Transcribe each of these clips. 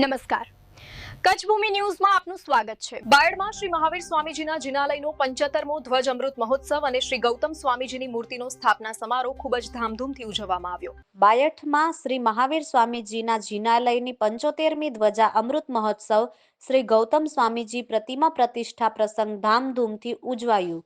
નમસ્કાર. કચ્છભૂમિ ન્યૂઝમાં આપનું સ્વાગત છે. બાયડમાં શ્રી મહાવીર સ્વામીજીના જિનાલયનો પંચોતેરમો ધ્વજ અમૃત મહોત્સવ અને શ્રી ગૌતમ સ્વામીજીની મૂર્તિનો સ્થાપના સમારોહ ખૂબ જ ધામધૂમથી ઉજવવામાં આવ્યો. બાયઠમાં શ્રી મહાવીર સ્વામીજીના જિનાલયની પંચોતેરમી ધ્વજા અમૃત મહોત્સવ શ્રી ગૌતમ સ્વામીજી પ્રતિમા પ્રતિષ્ઠા પ્રસંગ ધામધૂમથી ઉજવાયું.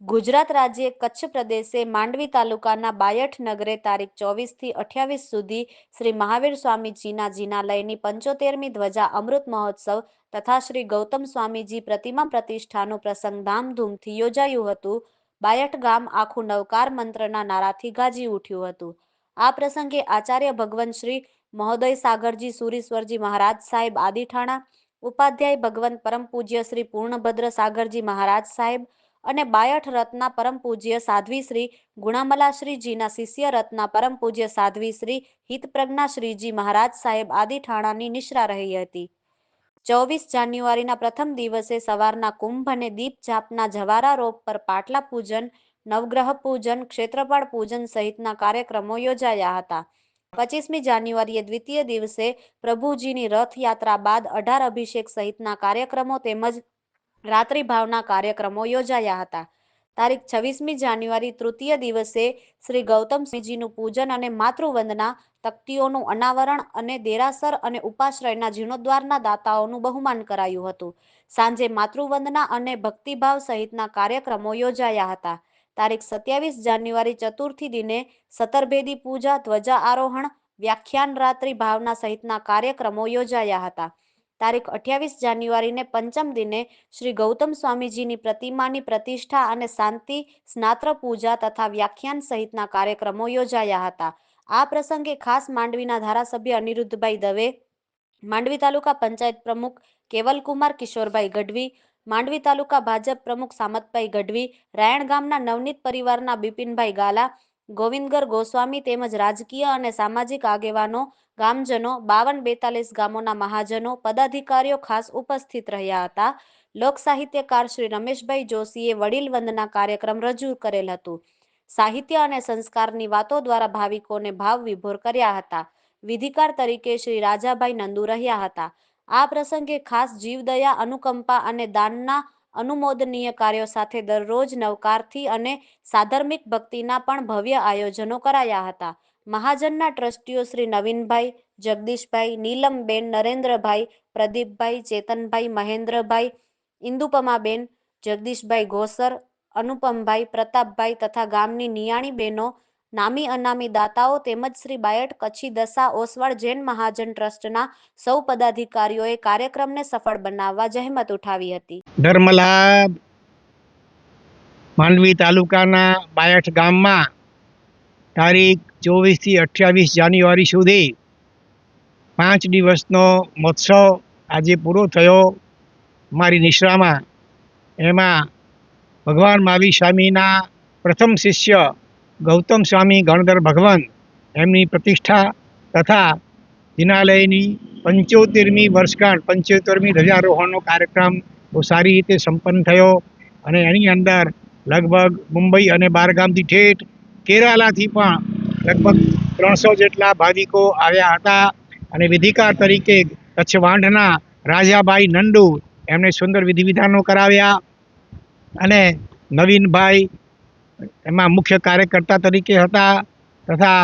ગુજરાત રાજ્ય કચ્છ પ્રદેશે માંડવી તાલુકાના બાયઠ નગરે તારીખ ચોવીસથી અઠ્યાવીસ સુધી શ્રી મહાવીર સ્વામીજીના જીનાલયની પંચોતેરમી ધ્વજા અમૃત મહોત્સવ તથા શ્રી ગૌતમ સ્વામીજી પ્રતિમા પ્રતિષ્ઠાનો પ્રસંગ ધામધૂમથી યોજાયું હતું. બાયઠ ગામ આખું નવકાર મંત્રના નારાથી ગાજી ઉઠ્યું હતું. આ પ્રસંગે આચાર્ય ભગવંત શ્રી મહોદય સાગરજી સુરીશ્વરજી મહારાજ સાહેબ આદિઠાણા ઉપાધ્યાય ભગવંત પરમ પૂજ્ય શ્રી પૂર્ણભદ્ર સાગરજી મહારાજ સાહેબ અને બાયઠ રત્ના પરમ પૂજ્ય સાધ્વી શ્રી ગુણામલાશ્રીજીના શિષ્ય રત્ના પરમ પૂજ્ય સાધ્વી શ્રી હિતપ્રજ્ઞાશ્રીજી મહારાજ સાહેબ આદિઠાણાની નિશ્રા રહી હતી. ચોવીસ જાન્યુઆરીના પ્રથમ દિવસે સવારના કુંભ અને દીપ જાપના જવારા રોપ પર પાટલા પૂજન, નવગ્રહ પૂજન ક્ષેત્રપાળ પૂજન સહિતના કાર્યક્રમો યોજાયા હતા. પચીસમી જાન્યુઆરીએ દ્વિતીય દિવસે પ્રભુજીની રથયાત્રા બાદ અઢાર અભિષેક સહિતના કાર્યક્રમો તેમજ રાત્રિ ભાવના કાર્યક્રમો યોજાયા હતા. તારીખ છવ્વીસમી જાન્યુઆરી તૃતીય દિવસે શ્રી ગૌતમ સિંહજીનું પૂજન અને માતૃવંદના તકતીઓનું અનાવરણ અને દેરાસર અને ઉપાશ્રયના જીર્ણોદ્વારના દાતાઓનું બહુમાન કરાયું હતું. સાંજે માતૃવંદના અને ભક્તિભાવ સહિતના કાર્યક્રમો યોજાયા હતા. તારીખ સત્યાવીસ જાન્યુઆરી ચતુર્થી દિને સતરભેદી પૂજા ધ્વજા આરોહણ વ્યાખ્યાન રાત્રિ ભાવના સહિતના કાર્યક્રમો યોજાયા હતા. તારીખ અઠ્યાવીસ જાન્યુઆરીને પંચમ દિને શ્રી ગૌતમ સ્વામીજીની પ્રતિમાની પ્રતિષ્ઠા અને શાંતિ, સ્નાત્ર પૂજા તથા વ્યાખ્યાન સહિતના કાર્યક્રમો યોજાયા હતા. આ પ્રસંગે ખાસ માંડવીના ધારાસભ્ય અનિરુદ્ધભાઈ દવે, માંડવી તાલુકા પંચાયત પ્રમુખ કેવલકુમાર કિશોરભાઈ ગઢવી, માંડવી તાલુકા ભાજપ પ્રમુખ સામતભાઈ ગઢવી, રાયણ ગામના નવનીત પરિવારના બિપિનભાઈ ગાલા ગોવિંદગર ગોસ્વામી તેમજ રાજકીય અને સામાજિક આગેવાનો, ગામજનો બાવન બેતાલીસ ગામોના મહાજનો, પદાધિકારીઓ ખાસ ઉપસ્થિત રહ્યા હતા. લોક સાહિત્યકાર શ્રી રમેશભાઈ જોશીએ વડીલ વંદના કાર્યક્રમ રજૂ કરેલ હતું. સાહિત્ય અને સંસ્કારની વાતો દ્વારા ભાવિકોને ભાવ વિભોર કર્યા હતા. વિધિકાર તરીકે શ્રી રાજાભાઈ નંદુ રહ્યા હતા. આ પ્રસંગે ખાસ જીવદયા, અનુકંપા અને દાનના અનુમોદનીય કાર્યો સાથે દરરોજ નવકારથી અને સાધર્મિક ભક્તિના પણ ભવ્ય આયોજનો કરાયા હતા. મહાજનના ટ્રસ્ટીઓ શ્રી નવીનભાઈ, જગદીશભાઈ, નીલમબેન, નરેન્દ્રભાઈ, પ્રદીપભાઈ, ચેતનભાઈ, મહેન્દ્રભાઈ, ઇન્દુપમાબેન, જગદીશભાઈ ઘોસર, અનુપમભાઈ, પ્રતાપભાઈ તથા ગામની નિયાણી બહેનો નામી અનામી દાતાઓ તેમજ શ્રી બાયટ કચ્છી દશા ઓસવાળ જૈન મહાજન ટ્રસ્ટના સૌ પદાધિકારીઓએ કાર્યક્રમને સફળ બનાવવા જહેમત ઉઠાવી હતી. ધર્મલાભ માંડવી તાલુકાના બાયઠ ગામમાં તારીખ ચોવીસથી અઠ્યાવીસ જાન્યુઆરી સુધી પાંચ દિવસનો મહોત્સવ આજે પૂરો થયો મારી નિશ્રામાં. એમાં ભગવાન મહાવીર સ્વામીના પ્રથમ શિષ્ય ગૌતમ સ્વામી ગણધર ભગવાન એમની પ્રતિષ્ઠા તથા જિનાલયની પંચોતેરમી વર્ષગાંઠ, પંચોતેરમી ધ્વજારોહણનો કાર્યક્રમ બહુ સારી રીતે સંપન્ન થયો અને એની અંદર લગભગ મુંબઈ અને બારગામથી ઠેઠ કેરાલાથી પણ લગભગ ત્રણસો જેટલા ભાવિકો આવ્યા હતા અને વિધિકાર તરીકે કચ્છ વાંઢના રાજાભાઈ નંડુ એમણે સુંદર વિધિ વિધાનો કરાવ્યા અને નવીનભાઈ એમાં મુખ્ય કાર્યકર્તા તરીકે હતા તથા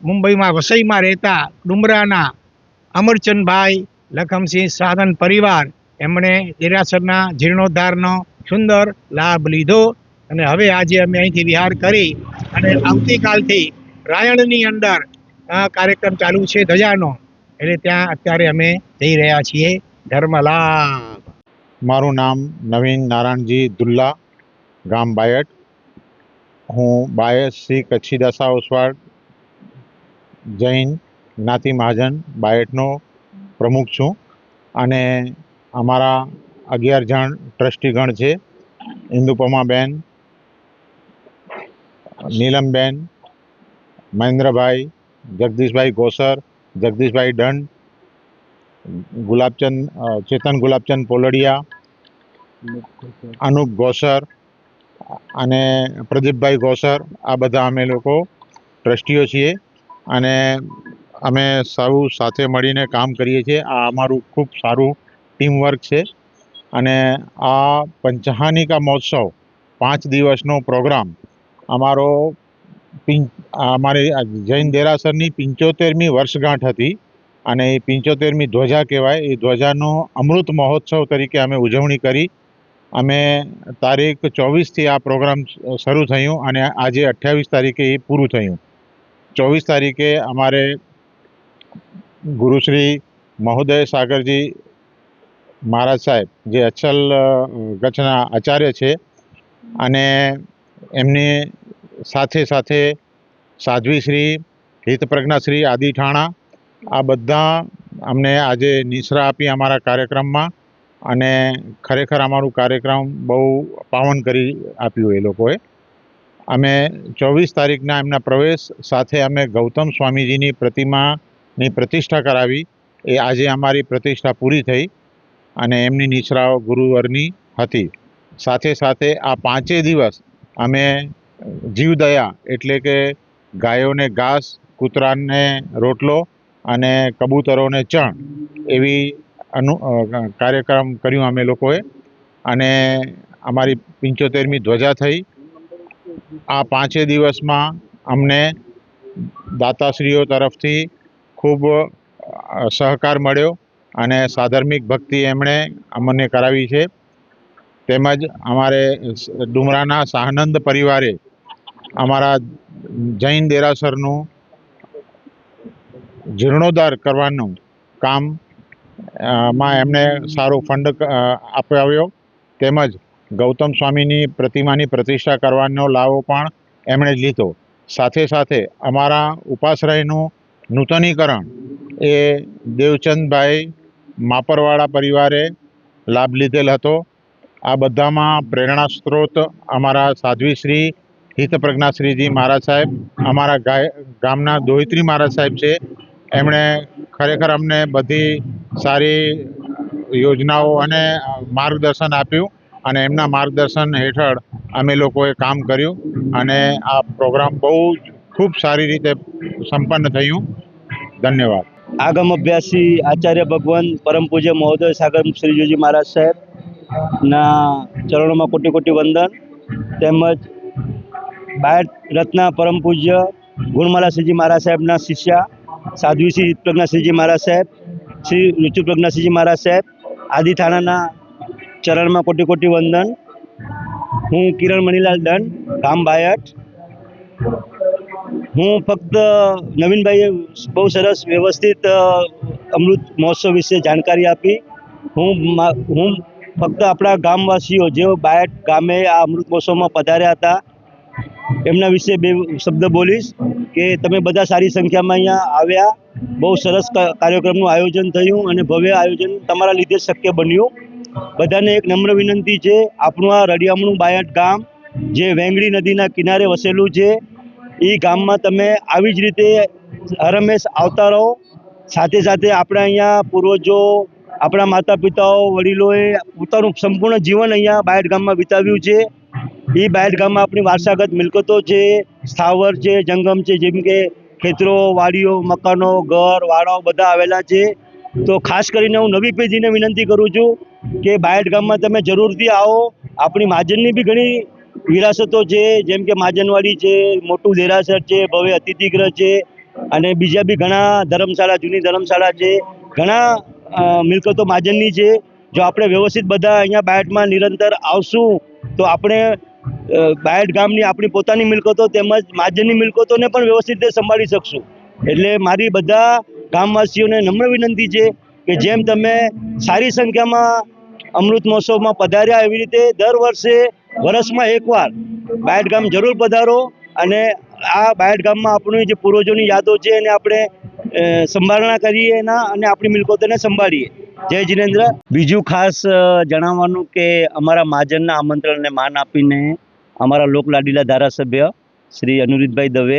મુંબઈમાં વસઈમાં રહેતા ડુમરાના અમરચંદભાઈ લખમસિંહ સાધન પરિવાર એમણે દેરાસરના જીર્ણોદ્ધારનો સુંદર લાભ લીધો અને હવે આજે અમે અહીંથી વિહાર કરી અને આવતીકાલથી રાયણની અંદર કાર્યક્રમ ચાલુ છે ધજાનો. એટલે ત્યાં અત્યારે અમે જઈ રહ્યા છીએ ધર્મલાભ. મારું નામ નવીન નારાયણજી દુલ્લા, ગામ બાયટ. હું બાયસ શ્રી કચ્છી દશા ઓસવાળ જૈન, જ્ઞાતિ મહાજન, બાયટનો પ્રમુખ છું. અને અમારા અગિયાર જણ ટ્રસ્ટીગણ છે. ઇન્દુપમાબેન, નીલમબેન, મહેન્દ્રભાઈ, જગદીશભાઈ ગોસર, જગદીશભાઈ દંડ, ગુલાબચંદ ચેતન ગુલાબચંદ પોલડિયા, અનુપ ગોસર અને પ્રદીપભાઈ ગોસર, આ બધા અમે લોકો ટ્રસ્ટીઓ છીએ અને અમે સૌ સાથે મળીને કામ કરીએ છીએ. આ અમારું ખૂબ સારું ટીમવર્ક છે અને આ પંચહાનિકા મહોત્સવ પાંચ દિવસનો પ્રોગ્રામ અમારો અમારી જૈન દેરાસરની પંચોતેરમી વર્ષગાંઠ હતી અને એ પંચોતેરમી ધ્વજા કહેવાય. એ ધ્વજાનો અમૃત મહોત્સવ તરીકે અમે ઉજવણી કરી અમે તારીખ ચોવીસથી આ પ્રોગ્રામ શરૂ થયું અને આજે અઠ્યાવીસ તારીખે એ પૂરું થયું. ચોવીસ તારીખે અમારે ગુરુશ્રી મહોદય સાગરજી મહારાજ સાહેબ, જે અચલ કચ્છના આચાર્ય છે અને એમની સાથે સાથે સાધ્વી શ્રી, હિતપ્રજ્ઞા શ્રી આદિ ઠાણા, આ બધા અમને આજે નિશ્રા આપી અમારા કાર્યક્રમમાં અને ખરેખર અમારું કાર્યક્રમ બહુ પાવન કરી આપ્યું એ લોકોએ. અમે ચોવીસ તારીખના એમના પ્રવેશ સાથે અમે ગૌતમ સ્વામીજીની પ્રતિમાની પ્રતિષ્ઠા કરાવી. એ આજે અમારી પ્રતિષ્ઠા પૂરી થઈ અને એમની નિશ્રાઓ ગુરુવરની હતી. સાથે સાથે આ પાંચેય દિવસ અમે જીવદયા એટલે કે ગાયોને ઘાસ, કૂતરાને રોટલો અને કબૂતરોને ચણ એવી અનુ કાર્યક્રમ કર્યું અમે લોકોએ. અને અમારી પંચોતેરમી ધ્વજા થઈ. આ પાંચે દિવસમાં અમને દાતાશ્રીઓ તરફથી ખૂબ સહકાર મળ્યો અને સાધર્મિક ભક્તિ એમણે અમને કરાવી છે. તેમજ અમારે ડુમરાના સાહનંદ પરિવારે અમારા જૈન દેરાસરનું જીર્ણોદ્ધાર કરવાનું કામ માં એમને સારો ફંડ અપાવ્યો. તેમજ ગૌતમ સ્વામીની પ્રતિમાની પ્રતિષ્ઠા કરવાનો લાવો પણ એમણે લીધો. સાથે સાથે અમારા ઉપાશ્રયનું નૂતનીકરણ એ દેવચંદભાઈ માપરવાળા પરિવારે લાભ લીધેલ હતો. આ બધામાં પ્રેરણા સ્ત્રોત અમારા સાધ્વીશ્રી હિતપ્રજ્ઞાશ્રીજી મહારાજ સાહેબ, અમારા ગામના દોહિત્રી મહારાજ સાહેબ છે. એમણે ખરેખર અમને બધી સારી યોજનાઓ અને માર્ગદર્શન આપ્યું અને એમના માર્ગદર્શન હેઠળ અમે લોકોએ કામ કર્યું અને આ પ્રોગ્રામ બહુ જ ખૂબ સારી રીતે સંપન્ન થયું. ધન્યવાદ. આગમ અભ્યાસી આચાર્ય ભગવાન પરમ પૂજ્ય મહોદય સાગર શ્રીજીજી મહારાજ સાહેબ ના ચરણોમાં કોટી કોટી વંદન તેમજ બાયડ રત્ના પરમ પૂજ્ય ગુણમાલા શ્રીજી મહારાજ સાહેબના શિષ્યા સાધ્વી શ્રી પ્રજ્ઞાસિંહજી મહારાજ સાહેબ, શ્રી ઋતુ પ્રજ્ઞાસિંહજી મહારાજ સાહેબ, આદિ થાણાના ચરણમાં કોટી કોટી વંદન. હું કિરણ મણીલાલ દંડ ગામ બાયટ. હું ફક્ત નવીનભાઈએ બહુ સરસ વ્યવસ્થિત અમૃત મહોત્સવ વિશે જાણકારી આપી. હું હું ફક્ત આપણા ગામવાસીઓ, જેઓ બાયટ ગામે આ અમૃત મહોત્સવમાં પધાર્યા હતા એમના વિશે બે શબ્દ બોલીશ કે તમે બધા સારી સંખ્યામાં અહીંયા આવ્યા. બહુ સરસ કાર્યક્રમનું આયોજન થયું અને ભવ્ય આયોજન તમારા લીધે શક્ય બન્યું. બધાને એક નમ્ર વિનંતી છે, આપણું આ રડિયામણું બાયટ ગામ જે વેંગડી નદીના કિનારે વસેલું છે એ ગામમાં તમે આવી જ રીતે હરમેશ આવતા રહો. સાથે સાથે આપણે અહીંયા પૂર્વજો, આપણા માતા પિતાઓ વડીલોએ પોતાનું સંપૂર્ણ જીવન અહીંયા બાયટ ગામમાં વિતાવ્યું છે. એ ગામમાં આપણી વારસાગત મિલકતો છે, સ્થાવર છે, જંગમ છે, જેમ કે ખેતરો, વાડીઓ, મકાનો, ઘર, વાડાઓ બધા આવેલા છે. તો ખાસ કરીને હું નવી પેઢીને વિનંતી કરું છું કે બાયડ ગામમાં તમે જરૂરથી આવો. આપણી મહાજનની બી ઘણી વિરાસતો છે, જેમ કે મહાજનવાડી છે, મોટું દેરાસર છે, ભવ્ય અતિથિગૃહ છે, અને બીજા બી ઘણા ધર્મશાળા, જૂની ધર્મશાળા છે. ઘણા મિલકતો મહાજનની છે. જો આપણે વ્યવસ્થિત બધા અહીંયા બાયટમાં નિરંતર આવશું, તો આપણે અ, બાયટ ગામની આપણી પોતાની મિલકતો તેમજ મહાજનની મિલકતોને પણ વ્યવસ્થિત રીતે સંભાળી શકશું. એટલે મારી બધા ગામવાસીઓને નમ્ર વિનંતી છે કે જેમ તમે સારી સંખ્યામાં અમૃત મહોત્સવમાં પધાર્યા એવી રીતે દર વર્ષે વર્ષમાં એકવાર બાયટ ગામ જરૂર પધારો અને આ બાયટ ગામમાં આપણી જે પૂર્વજોની યાદો છે એને આપણે સંભાળણા કરીએ એના અને આપણી મિલકતોને સંભાળીએ. જય જીનેન્દ્ર. બીજું ખાસ જણાવવાનું કે અમારા મહાજનના આમંત્રણને માન આપીને અમારા લોકલાડીલા ધારાસભ્ય શ્રી અનુરીતભાઈ દવે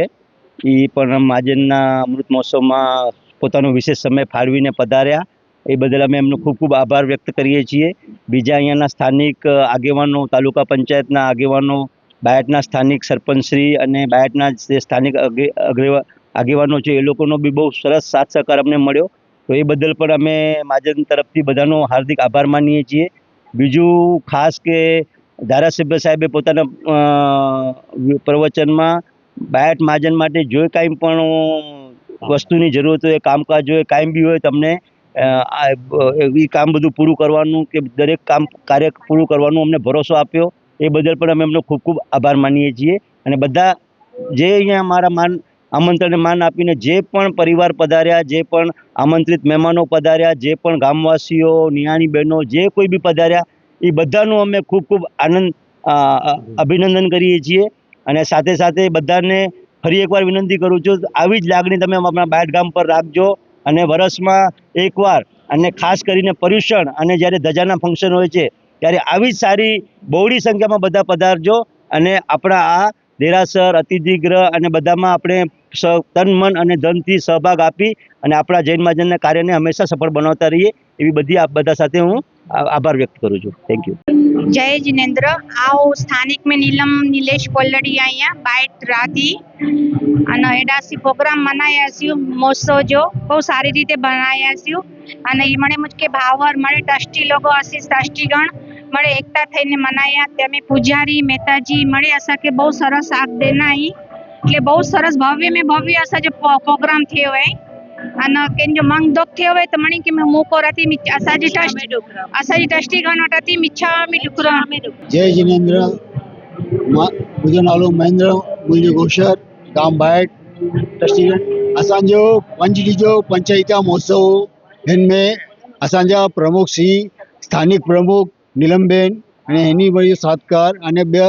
એ પણ મહાજનના અમૃત મહોત્સવમાં પોતાનો વિશેષ સમય ફાળવીને પધાર્યા. એ બદલ અમે એમનો ખૂબ ખૂબ આભાર વ્યક્ત કરીએ છીએ. બીજા અહીંયાના સ્થાનિક આગેવાનો, તાલુકા પંચાયતના આગેવાનો, બાયટના સ્થાનિક સરપંચશ્રી અને બાયટના જે સ્થાનિક આગેવાનો છે, એ લોકોનો બી બહુ સરસ સાથ સહકાર અમને મળ્યો. તો એ બદલ પણ અમે મહાજન તરફથી બધાનો હાર્દિક આભાર માનીએ છીએ. બીજું ખાસ કે ધારાસભ્ય સાહેબે પોતાના પ્રવચનમાં બાયટ મહાજન માટે જો કાંઈ પણ વસ્તુની જરૂરત હોય, કામકાજ હોય, કાંઈ બી હોય, તમને એ કામ બધું પૂરું કરવાનું કે દરેક કામ, કાર્ય પૂરું કરવાનું અમને ભરોસો આપ્યો. એ બદલ પણ અમે એમનો ખૂબ ખૂબ આભાર માનીએ છીએ. અને બધા જે અહીંયા અમારા માન, આમંત્રણને માન આપીને જે પણ પરિવાર પધાર્યા, જે પણ આમંત્રિત મહેમાનો પધાર્યા, જે પણ ગામવાસીઓ, નિયાણી બહેનો, જે કોઈ બી પધાર્યા એ બધાનું અમે ખૂબ ખૂબ આનંદ અભિનંદન કરીએ છીએ. અને સાથે સાથે બધાને ફરી એકવાર વિનંતી કરું છું, આવી જ લાગણી તમે આપણા બાયડ ગામ પર રાખજો. અને વરસમાં એકવાર અને ખાસ કરીને પર્યુષણ અને જ્યારે ધજાના ફંક્શન હોય છે, ત્યારે આવી જ સારી બહોળી સંખ્યામાં બધા પધારજો. અને આપણા આ દેરાસર અતિથિગ્રહ અને બધામાં આપણે તન, મન અને ધનથી સહભાગ આપી અને આપણા જૈન મહાજનના કાર્યને હંમેશા સફળ બનાવતા રહીએ. એવી બધી આપ બધા સાથે હું આભાર વ્યક્ત કરું છું. થેન્ક યુ જય જિનેન્દ્ર. આવો સ્થાનિક મેં નીલમ, નિલેશ કોલડી અહીંયા. બાઇટ રાધી. અને એડાસી પ્રોગ્રામ મનાયા છીએ. મોસો જો બહુ સારી રીતે બનાવ્યા છીએ. અને એ મને મુજ કે ભાવર મળે, ટ્રસ્ટી લોકો હશે ટ્રસ્ટીગણ મળે, એકતા થઈને મનાયા. તેમે પૂજારી, મહેતાજી મળે. અસા કે બહુ સરસ આગ દેના અહીં એટલે બહુ સરસ ભવ્ય મેં ભવ્ય અસા જે પ્રોગ્રામ થયો હોય. ಅನ್ನೋಕ್ಕೆ ಮಂಗ್ದೋಗ್ತೀವೈತೆ ಮಣಿಕೆ ಮೂಕೋರತಿ ಮಿಚ್ಚ ಅಸಾಜಿ ಟಸ್ಟ್ ಅಸಾಜಿ ಟಸ್ಟಿಗೆ ಅನ್ನೋಟತಿ ಮಿಚ್ಚಾಮಿ ಡುಕ್ರ જય જિનેન્દ્ર મુંहिंजो नालो महेंद्र मुंहिंजो गोशर गाम भाइट ट्रस्टीगंज असांजो पंज ॾींहं पंचायता महोत्सव हिन में असांजा प्रमुख श्री સ્થાનિક પ્રમુખ નીલમબેન અને એની વળી સાથકાર અને બે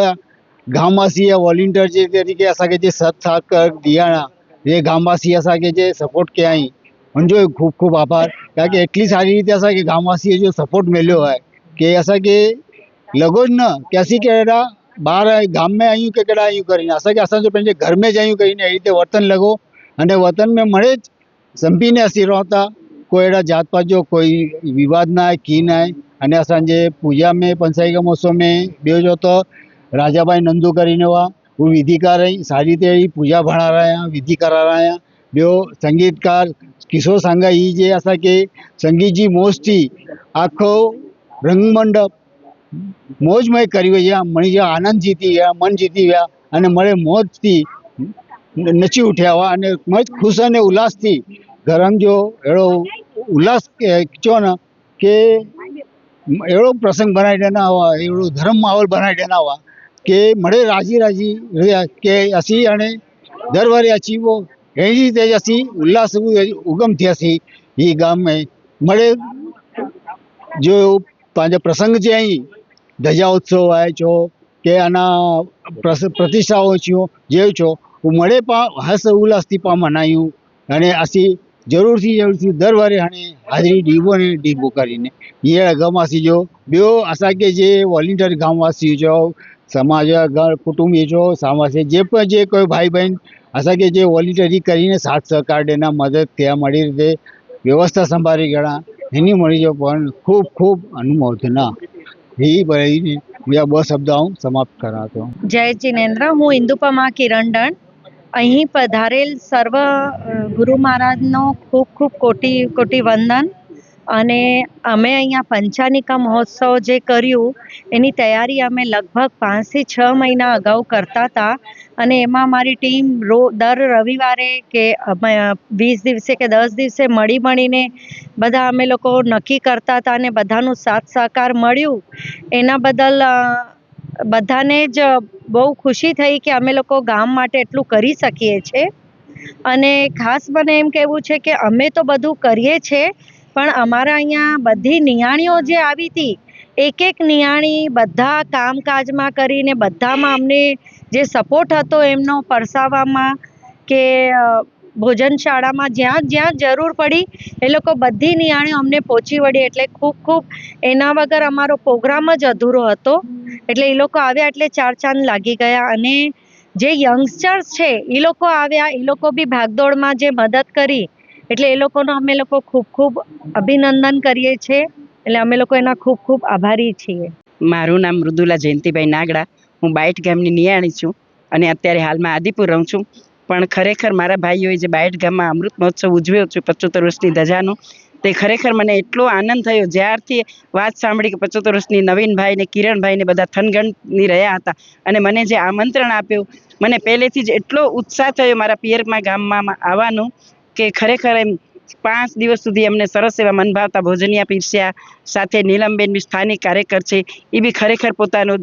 ગામવાસીએ વોલેન્ટિયર જે તરીકે અસાંखे જે સત સાથ દિયાણા જે ગામવાસી असांखे જે સપોર્ટ કયાई हुनजो खूप खूप आभार कारण एटली सारी रीते असांखे गामवासीअ जो सपोर्ट मिलियो आहे की असांखे लॻो न के असीं कहिड़ा ॿार गाम में आहियूं की कहिड़ा आहियूं करे असांखे असांजो पंहिंजे घर में ज आहियूं करे अहिड़ी रीते वतन लॻो अने वतन में मणे संभीने असीं रहूं था कोई अहिड़ा जात पात जो कोई विवाद न आहे की न आहे अने असांजे पूजा में पंसाई का मौसम में ॿियो जो त राजा भाई नंदू करीने हुआ हू विधिकार आहिनि सारी रीते अहिड़ी पूजा भणारायां विधि करारायां ॿियो संगीतकार કિશોર સાંગા એ જે આસા કે સંગીતજી મોજથી આખો રંગમંડપ મોજમય કર્યો છે મણી જેવા આનંદ જીતી ગયા મન જીતી ગયા અને મળે મોજથી નચી ઉઠ્યા અને મજ ખુશ અને ઉલ્લાસથી ગરમ જો એળો ઉલ્લાસ કહો ને કે એળો પ્રસંગ બનાવી દેના દેનાવા એવડો ધર્મ માહોલ બનાવી દેના દેનાવા કે મળે રાજી રાજી કે હસી અને દર વારે અચીવો એવી રીતે ਅਸੀਂ ઉલ્લાસ ઉગમ થયા છે એ ગામમાં મળે. જો પાંજો પ્રસંગ છે અહીં, ધજા ઉત્સવ આવે છો, કે આના પ્રતિષ્ઠાઓ છો, જે છો મળે પણ હર્ષ ઉલ્લાસથી પણ મનાયું. અને આથી જરૂરથી જરૂરથી દર વારે હાણે હાજરી ડીબો ને ડીબો કરીને. એ ગામવાસી જો બ્યો અસાંखे જે વોલેન્ટિયર ગામવાસી છો, સમાજ કુટુંબી છો સામાસી જે પણ જે કોઈ ભાઈ બહેન અસા કે જે વોલિટરી કરીને સાથ સહકાર ડેના મદદ ત્યાં મળી રીતે વ્યવસ્થા સંભાળી ગયા એની મળી જો પણ ખૂબ ખૂબ અનુમોદના એ ભાઈને બીજા બે શબ્દ હું સમાપ્ત કરાતો. જય જિનેન્દ્ર. હું ઇન્દુપમા કિરણ દંડ અહીં પધારેલ સર્વ ગુરુ મહારાજનો ખૂબ ખૂબ કોટી કોટી વંદન. અને અમે અહીંયા પંચાનિકા મહોત્સવ જે કર્યું, એની તૈયારી અમે લગભગ પાંચથી છ મહિના અગાઉ કરતા હતા. અને એમાં મારી ટીમ રો, દર રવિવારે કે વીસ દિવસે કે દસ દિવસે મળી મળીને બધા અમે લોકો નક્કી કરતા હતા અને બધાનું સાથ સહકાર મળ્યું. એના બદલ બધાને જ બહુ ખુશી થઈ કે અમે લોકો ગામ માટે એટલું કરી શકીએ છીએ અને ખાસ મને એમ કહેવું છે કે અમે તો બધું કરીએ છીએ પણ અમારા અહીંયા બધી નિયાણીઓ જે આવી હતી, એક એક નિયાણી બધા કામકાજમાં કરીને બધામાં અમને જે સપોર્ટ હતો એમનો પરસાવવામાં કે ભોજનશાળામાં જ્યાં જ્યાં જરૂર પડી, એ લોકો બધી નિયાણીઓ અમને પહોંચી વળી એટલે ખૂબ ખૂબ એના વગર અમારો પ્રોગ્રામ જ અધૂરો હતો. એટલે એ લોકો આવ્યા એટલે ચાર ચાંદ લાગી ગયા. અને જે યંગસ્ટર્સ છે, એ લોકો આવ્યા. એ લોકો બી ભાગદોડમાં જે મદદ કરી, એટલે એ લોકોનો અમે લોકો ખૂબ ખૂબ અભિનંદન કરીએ છીએ. એટલે અમે લોકો એના ખૂબ ખૂબ આભારી છીએ. મારું નામ મૃદુલા જયંતિભાઈ નાગડા. હું બાઇટ ગામની નિયાણી છું અને અત્યારે હાલમાં આદિપુર રહું છું. પણ ખરેખર મારા ભાઈઓએ જે બાઇટ ગામમાં અમૃત મહોત્સવ ઉજવ્યો છે પચોતેર વર્ષની ધજાનો, તે ખરેખર મને એટલો આનંદ થયો. જ્યારથી વાત સાંભળી કે પચોતેર વર્ષની નવીનભાઈ ને બધા થનગણની રહ્યા હતા અને મને જે આમંત્રણ આપ્યું, મને પહેલેથી જ એટલો ઉત્સાહ થયો મારા પિયરમાં ગામમાં આવવાનું કે ખરેખર એમ પાંચ દિવસ સુધી અમને સરસ એવા મનભાવતા ભોજનિયા પીરસ્યા સાથે નીલમબેન સ્થાનિક કાર્યકર છે એ બી ખરેખર પોતાનો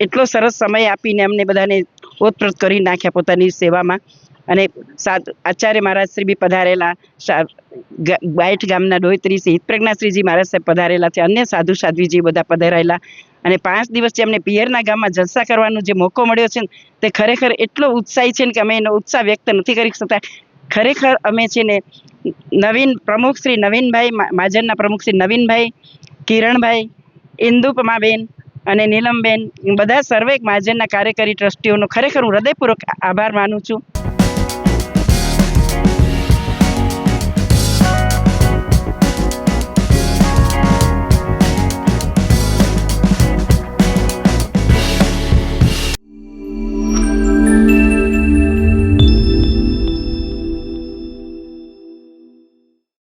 એટલો સરસ સમય આપીને અમને બધાને ઓતપ્રોત કરી નાખ્યા પોતાની સેવામાં. અને સાત આચાર્ય મહારાજ શ્રી બી પધારેલા ગાયઠ ગામના ડોયત્રી શ્રી હિતપ્રજ્ઞાશ્રીજી મહારાજ સાહેબ પધારેલા છે, અન્ય સાધુ સાધ્વીજી બધા પધારેલા. અને પાંચ દિવસ જે અમને પિયરના ગામમાં જલસા કરવાનો જે મોકો મળ્યો છે તે ખરેખર એટલો ઉત્સાહી છે કે અમે એનો ઉત્સાહ વ્યક્ત નથી કરી શકતા. ખરેખર અમે છે ને, નવીન પ્રમુખ શ્રી નવીનભાઈ મા- માજનના પ્રમુખ શ્રી નવીનભાઈ કિરણભાઈ, ઇન્દુપમાબેન અને નીલમબેન બધા સર્વે મહાજનના કાર્યકારી ટ્રસ્ટીઓનો ખરેખર હું હૃદયપૂર્વક આભાર માનું છું.